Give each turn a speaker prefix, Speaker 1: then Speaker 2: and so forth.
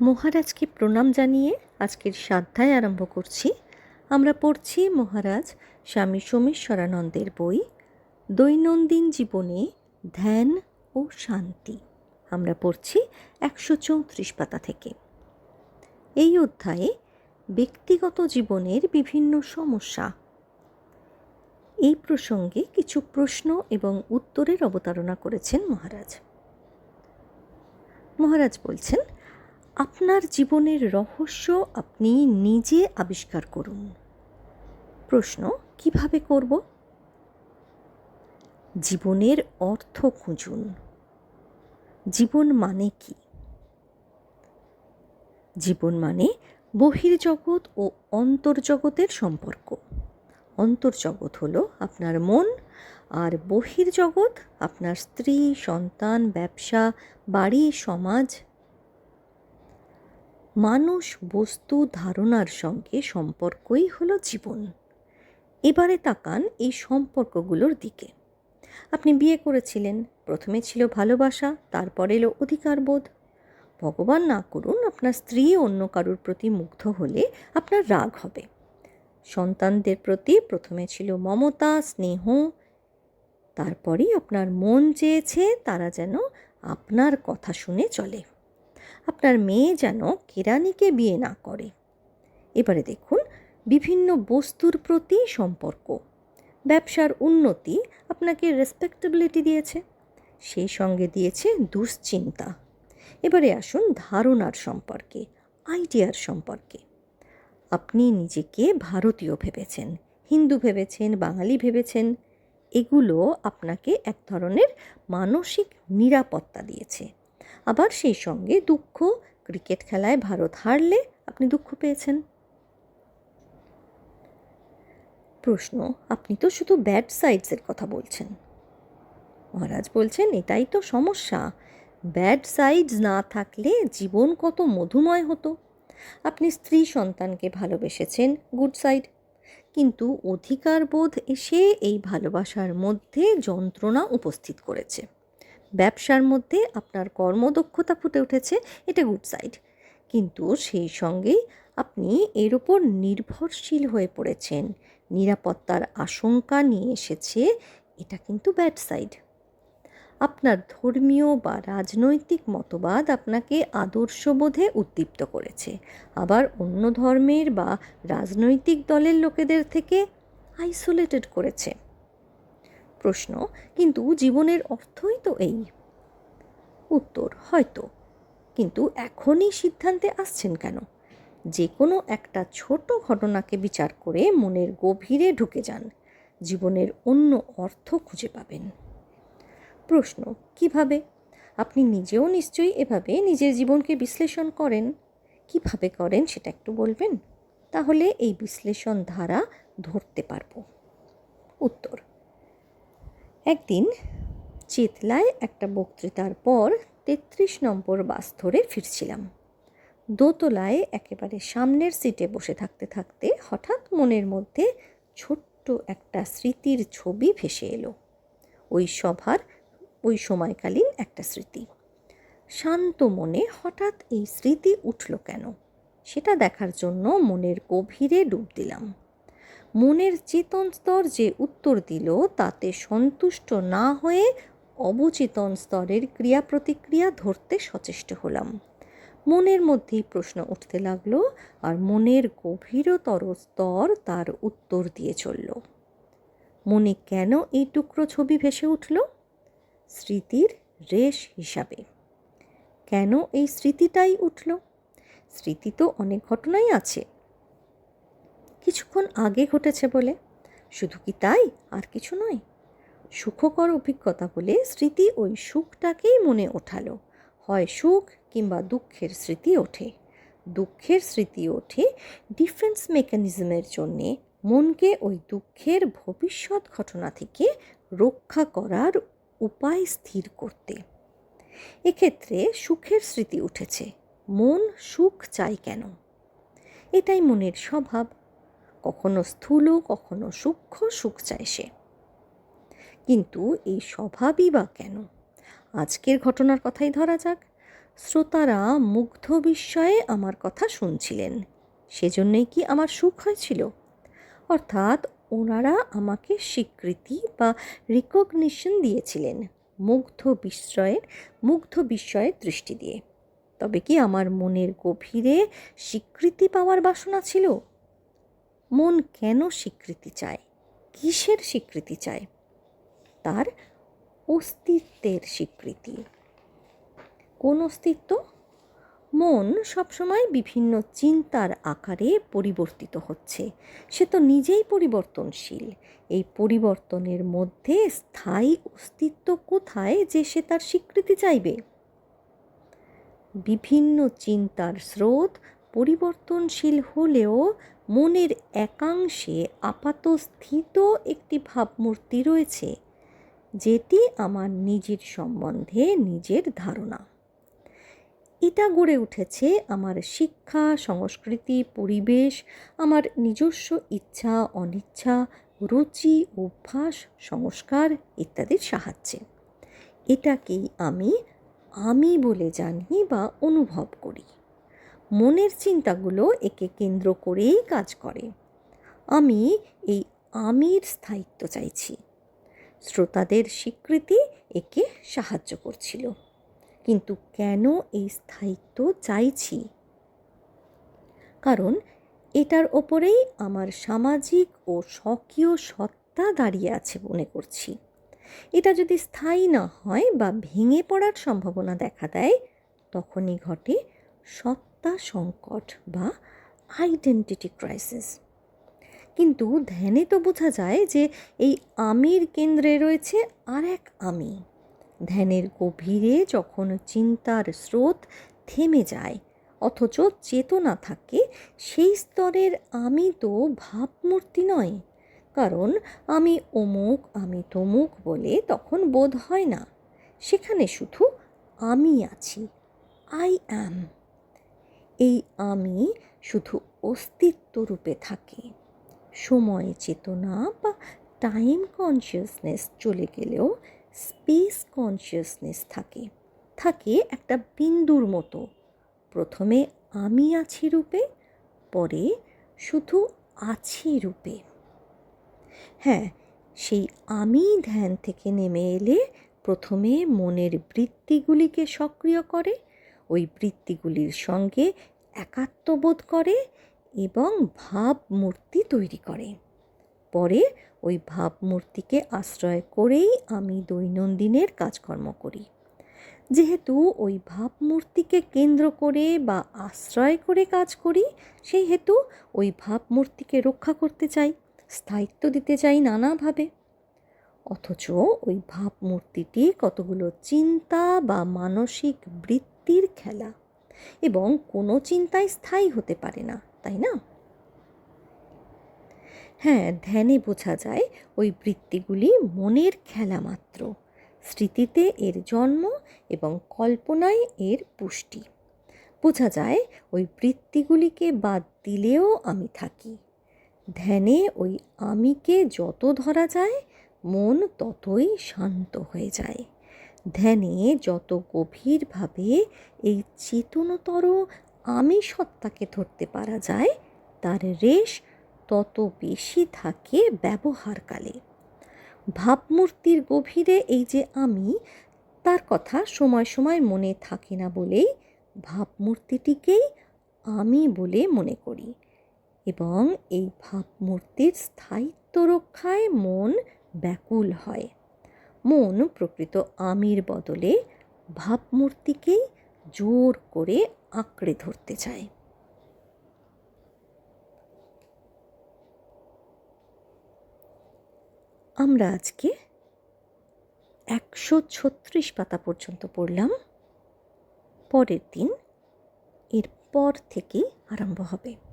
Speaker 1: মহারাজকে প্রণাম জানিয়ে আজকের সাধ্যায় আরম্ভ করছি। আমরা পড়ছি মহারাজ স্বামী সোমেশ্বরানন্দের বই, দৈনন্দিন জীবনে ধ্যান ও শান্তি। আমরা পড়ছি একশো চৌত্রিশ পাতা থেকে। এই অধ্যায়ে ব্যক্তিগত জীবনের বিভিন্ন সমস্যা। এই প্রসঙ্গে কিছু প্রশ্ন এবং উত্তরের অবতারণা করেছেন মহারাজ। মহারাজ বলছেন আপনার জীবনের রহস্য আপনি নিজে আবিষ্কার করুন। প্রশ্ন, কীভাবে করব? জীবনের অর্থ খুঁজুন। জীবন মানে কি? জীবন মানে বহির্জগৎ ও অন্তর্জগতের সম্পর্ক। অন্তর্জগৎ হলো আপনার মন, আর বহির্জগৎ আপনার স্ত্রী, সন্তান, ব্যবসা, বাড়ি, সমাজ মানুষ বস্তু ধারণার সঙ্গে সম্পর্কই হলো জীবন। এবারে তাকান এই সম্পর্কগুলোর দিকে। আপনি বিয়ে করেছিলেন, প্রথমে ছিল ভালোবাসা, তারপর এলো অধিকারবোধ। ভগবান না করুন আপনার স্ত্রী অন্য কারুর প্রতি মুগ্ধ হলে আপনার রাগ হবে। সন্তানদের প্রতি প্রথমে ছিল মমতা, স্নেহ, তারপরেই আপনার মন চেয়েছে তারা যেন আপনার কথা শুনে চলে। আপনার মেয়ে যেন কেরানিকে বিয়ে না করে। এবারে দেখুন, বিভিন্ন বস্তুর প্রতি সম্পর্ক। ব্যবসার উন্নতি আপনাকে রেসপেক্টেবিলিটি দিয়েছে সেই সঙ্গে দিয়েছে দুশ্চিন্তা। এবারে আসুন ধারণার সম্পর্কে আইডিয়ার সম্পর্কে। আপনি নিজেকে ভারতীয় ভেবেছেন, হিন্দু ভেবেছেন, বাঙালি ভেবেছেন, এগুলো আপনাকে এক ধরনের মানসিক নিরাপত্তা দিয়েছে। আবার সেই সঙ্গে দুঃখ, ক্রিকেট খেলায় ভারত হারলে আপনি দুঃখ পেয়েছেন। প্রশ্ন, আপনি তো শুধু ব্যাড সাইডসের কথা বলছেন। মহারাজ বলছেন, এটাই তো সমস্যা। ব্যাড সাইডস না থাকলে জীবন কত মধুময় হতো। আপনি স্ত্রী সন্তানকে ভালোবেসেছেন, গুড সাইড। কিন্তু অধিকারবোধ এসে এই ভালোবাসার মধ্যে যন্ত্রণা উপস্থিত করেছে। ব্যবসার মধ্যে আপনার কর্মদক্ষতা ফুটে উঠেছে, এটা গুড সাইড কিন্তু সেই সঙ্গেই আপনি এর ওপর নির্ভরশীল হয়ে পড়েছেন। নিরাপত্তার আশঙ্কা নিয়ে এসেছে, এটা কিন্তু ব্যাড সাইড আপনার ধর্মীয় বা রাজনৈতিক মতবাদ আপনাকে আদর্শবোধে উদ্দীপ্ত করেছে। আবার অন্য ধর্মের বা রাজনৈতিক দলের লোকেদের থেকে আইসোলেটেড করেছে। প্রশ্ন, কিন্তু জীবনের অর্থই তো এই। উত্তর, হয়তো। কিন্তু এখনই সিদ্ধান্তে আসছেন কেন? যে কোনো একটা ছোট ঘটনাকে বিচার করে মনের গভীরে ঢুকে যান। জীবনের অন্য অর্থ খুঁজে পাবেন। প্রশ্ন, কীভাবে? আপনি নিজেও নিশ্চয়ই এভাবে নিজের জীবনকে বিশ্লেষণ করেন। কীভাবে করেন সেটা একটু বলবেন? তাহলে এই বিশ্লেষণ ধারা ধরতে পারব। উত্তর একদিন চেতলায় একটা বক্তৃতার পর তেত্রিশ নম্বর বাস ধরে ফিরছিলাম। দোতলায় একেবারে সামনের সিটে বসে থাকতে থাকতে হঠাৎ মনের মধ্যে ছোট্ট একটা স্মৃতির ছবি ভেসে এলো। ওই সভার, ওই সময়কালীন একটা স্মৃতি। শান্ত মনে হঠাৎ এই স্মৃতি উঠল কেন? সেটা দেখার জন্য মনের গভীরে ডুব দিলাম। মনের চেতন স্তর যে উত্তর দিল, তাতে সন্তুষ্ট না হয়ে অবচেতন স্তরের ক্রিয়া প্রতিক্রিয়া ধরতে সচেষ্ট হলাম। মনের মধ্যেই প্রশ্ন উঠতে লাগল, আর মনের গভীরতর স্তর তার উত্তর দিয়ে চলল। মনে কেন এই টুকরো ছবি ভেসে উঠল? স্মৃতির রেশ হিসাবে। কেন এই স্মৃতিটাই উঠল? স্মৃতি তো অনেক ঘটনাই আছে। কিছুক্ষণ আগে ঘটেছে বলে। শুধু কি তাই? আর কিছু নয়। সুখকর অভিজ্ঞতা বলে স্মৃতি ওই সুখটাকেই মনে ওঠালো। হয় সুখ কিংবা দুঃখের স্মৃতি ওঠে। দুঃখের স্মৃতি ওঠে ডিফেন্স মেকানিজমের জন্যে মনকে ওই দুঃখের ভবিষ্যৎ ঘটনা থেকে রক্ষা করার উপায় স্থির করতে। এক্ষেত্রে সুখের স্মৃতি উঠেছে। মন সুখ চাই কেন? এটাই মনের স্বভাব। কখনো স্থূল, কখনো সূক্ষ্ম সুখ চায় সে। কিন্তু এই স্বভাবই বা কেন? আজকের ঘটনার কথাই ধরা যাক। শ্রোতারা মুগ্ধ বিস্ময়ে আমার কথা শুনছিলেন। সেজন্যই কি আমার সুখ হয়েছিল? অর্থাৎ ওনারা আমাকে স্বীকৃতি বা রিকগনিশন দিয়েছিলেন মুগ্ধ বিস্ময়ের মুগ্ধ বিস্ময়ের দৃষ্টি দিয়ে। তবে কি আমার মনের গভীরে স্বীকৃতি পাওয়ার বাসনা ছিল? মন কেন স্বীকৃতি চায়? কিসের স্বীকৃতি চায়? তার অস্তিত্বের স্বীকৃতি। কোন অস্তিত্ব? মন সবসময় বিভিন্ন চিন্তার আকারে পরিবর্তিত হচ্ছে। সে তো নিজেই পরিবর্তনশীল। এই পরিবর্তনের মধ্যে স্থায়ী অস্তিত্ব কোথায় যে সে তার স্বীকৃতি চাইবে? বিভিন্ন চিন্তার স্রোত পরিবর্তনশীল হলেও মনের একাংশে আপাতস্থিত একটি ভাবমূর্তি রয়েছে, যেটি আমার নিজের সম্বন্ধে নিজের ধারণা। এটা গড়ে উঠেছে আমার শিক্ষা, সংস্কৃতি, পরিবেশ, আমার নিজস্ব ইচ্ছা, অনিচ্ছা, রুচি, অভ্যাস, সংস্কার ইত্যাদির সাহায্যে। এটাকেই আমি আমি বলে জানি বা অনুভব করি। মনের চিন্তাগুলো একে কেন্দ্র করেই কাজ করে। আমি এই আমির স্থায়িত্ব চাইছি। শ্রোতাদের স্বীকৃতি একে সাহায্য করছিল। কিন্তু কেন এই স্থায়িত্ব চাইছি? কারণ এটার ওপরেই আমার সামাজিক ও স্বকীয় সত্তা দাঁড়িয়ে আছে মনে করছি। এটা যদি স্থায়ী না হয় বা ভেঙে পড়ার সম্ভাবনা দেখা দেয়, তখনই ঘটে সত্তা, সংকট বা আইডেন্টিটি ক্রাইসিস কিন্তু ধ্যানে তো বোঝা যায় যে এই আমির কেন্দ্রে রয়েছে আর এক আমি। ধ্যানের গভীরে যখন চিন্তার স্রোত থেমে যায়, অথচ চেতনা থাকে, সেই স্তরের আমি তো ভাবমূর্তি নয়। কারণ আমি অমুক, আমি তমুক বলে তখন বোধ হয় না। সেখানে শুধু আমি আছি আই অ্যাম এই আমি শুধু অস্তিত্ব রূপে থাকে। সময়, চেতনা বা টাইম কনসিয়াসনেস চলে গেলেও স্পেস কনসিয়াসনেস থাকে। থাকে একটা বিন্দুর মতো। প্রথমে আমি আছি রূপে, পরে শুধু আছি রূপে। হ্যাঁ সেই আমি ধ্যান থেকে নেমে এলে প্রথমে মনের বৃত্তিগুলিকে সক্রিয় করে ওই বৃত্তিগুলির সঙ্গে একাত্মবোধ করে এবং ভাবমূর্তি তৈরি করে। পরে ওই ভাবমূর্তিকে আশ্রয় করেই আমি দৈনন্দিনের কাজকর্ম করি। যেহেতু ওই ভাবমূর্তিকে কেন্দ্র করে বা আশ্রয় করে কাজ করি সেই হেতু ওই ভাবমূর্তিকে রক্ষা করতে চাই, স্থায়িত্ব দিতে চাই নানাভাবে। অথচ ওই ভাবমূর্তিটি কতগুলো চিন্তা বা মানসিক বৃত্তির খেলা। এবং কোনো চিন্তায় স্থায়ী হতে পারে না, তাই না? হ্যাঁ ধ্যানে বোঝা যায় ওই বৃত্তিগুলি মনের খেলা মাত্র। স্মৃতিতে এর জন্ম এবং কল্পনায় এর পুষ্টি। বোঝা যায় ওই বৃত্তিগুলিকে বাদ দিলেও আমি থাকি। ধ্যানে ওই আমিকে যত ধরা যায়, মন ততই শান্ত হয়ে যায়। ধ্যানে যত গভীরভাবে এই চেতনতর আমি সত্তাকে ধরতে পারা যায়, তার রেশ তত বেশি থাকে ব্যবহারকালে। ভাবমূর্তির গভীরে এই যে আমি, তার কথা সময় সময় মনে থাকে না বলেই ভাবমূর্তিটিকেই আমি বলে মনে করি এবং এই ভাবমূর্তির স্থায়িত্ব রক্ষায় মন ব্যাকুল হয়। মন প্রকৃত আমির বদলে ভাবমূর্তিকেই জোর করে আঁকড়ে ধরতে চায়। আমরা আজকে একশো ছত্রিশ পাতা পর্যন্ত পড়লাম। পরের দিন এর পর থেকেই আরম্ভ হবে।